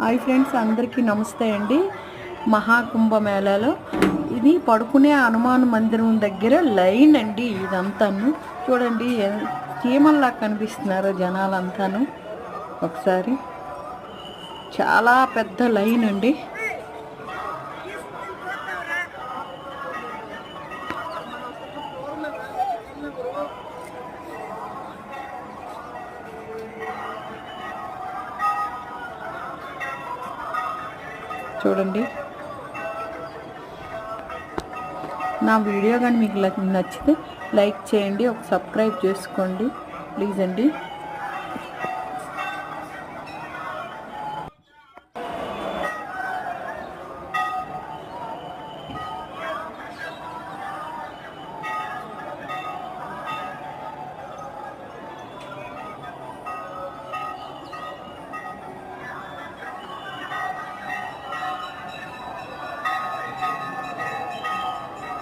Hi friends అందరికీ నమస్తే అండి. మహాకుంభమేళాలో ఇది పడుకునే హనుమాన్ మందిరం దగ్గర లైన్ అండి ఇదంతాను. చూడండి చీమల్లా కనిపిస్తున్నారు జనాలంతాను. ఒకసారి. చాలా పెద్ద లైన్ అండి. చూడండి. నా వీడియో కానీ మీకు నచ్చితే లైక్ చేయండి ఒక సబ్స్క్రైబ్ చేసుకోండి. ప్లీజ్ అండి.